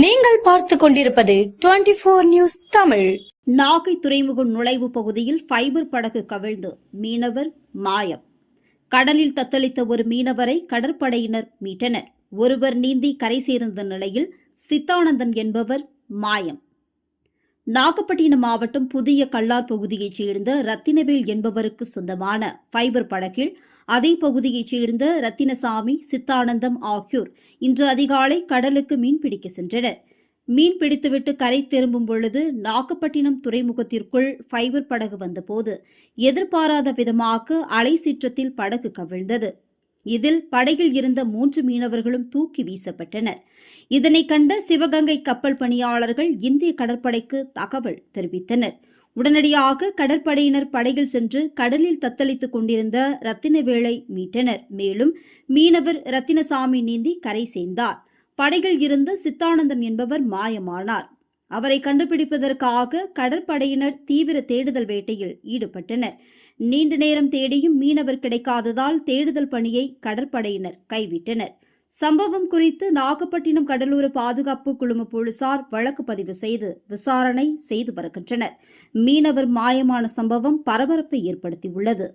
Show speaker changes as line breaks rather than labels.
நீங்கள் பார்த்து கொண்டிருப்பது twenty four news Tamil.
Nagai துறைமுக நுழைவு பகுதியில் ஃபைபர் படகு கவிழ்ந்து மீனவர் மாயம். கடலில் தத்தளித்த ஒரு மீனவரை கடற்படையினர் மீட்டனர். ஒருவர் நீந்தி கரை சேர்ந்த நிலையில் சித்தானந்தம் என்பவர் மாயம். நாகப்பட்டினம் மாவட்டம் புதிய கல்லார் பகுதியைச் சேர்ந்த ரத்தினவேல் என்பவருக்கு சொந்தமான ஃபைபர் படகில் அதே பகுதியைச் சேர்ந்த ரத்தினசாமி சித்தானந்தம் ஆகியோர் இன்று அதிகாலை கடலுக்கு மீன்பிடிக்க சென்றனர். மீன் பிடித்துவிட்டு கரை திரும்பும் பொழுது நாகப்பட்டினம் துறைமுகத்திற்குள் ஃபைபர் படகு வந்தபோது எதிர்பாராத விதமாக அலை சீற்றத்தில் படகு கவிழ்ந்தது. இதில் படகில் இருந்த மூன்று மீனவர்களும் தூக்கி வீசப்பட்டனர். இதனை கண்ட சிவகங்கை கப்பல் பணியாளர்கள் இந்திய கடற்படைக்கு தகவல் தெரிவித்தனர். உடனடியாக கடற்படையினர் படகில் சென்று கடலில் தத்தளித்துக் கொண்டிருந்த ரத்தினவேளை மீட்டனர். மேலும் மீனவர் ரத்தினசாமி நீந்தி கரை சேர்ந்தார். படகில் இருந்த சித்தானந்தம் என்பவர் மாயமானார். அவரை கண்டுபிடிப்பதற்காக கடற்படையினர் தீவிர தேடுதல் வேட்டையில் ஈடுபட்டனர். நீண்ட நேரம் தேடியும் மீனவர் கிடைக்காததால் தேடுதல் பணியை கடற்படையினர் கைவிட்டனர். சம்பவம் குறித்து நாகப்பட்டினம் கடலோர பாதுகாப்பு குழும போலீசார் வழக்கு பதிவு செய்து விசாரணை செய்து வருகின்றனர். மீனவர் மாயமான சம்பவம் பரபரப்பை ஏற்படுத்தியுள்ளது.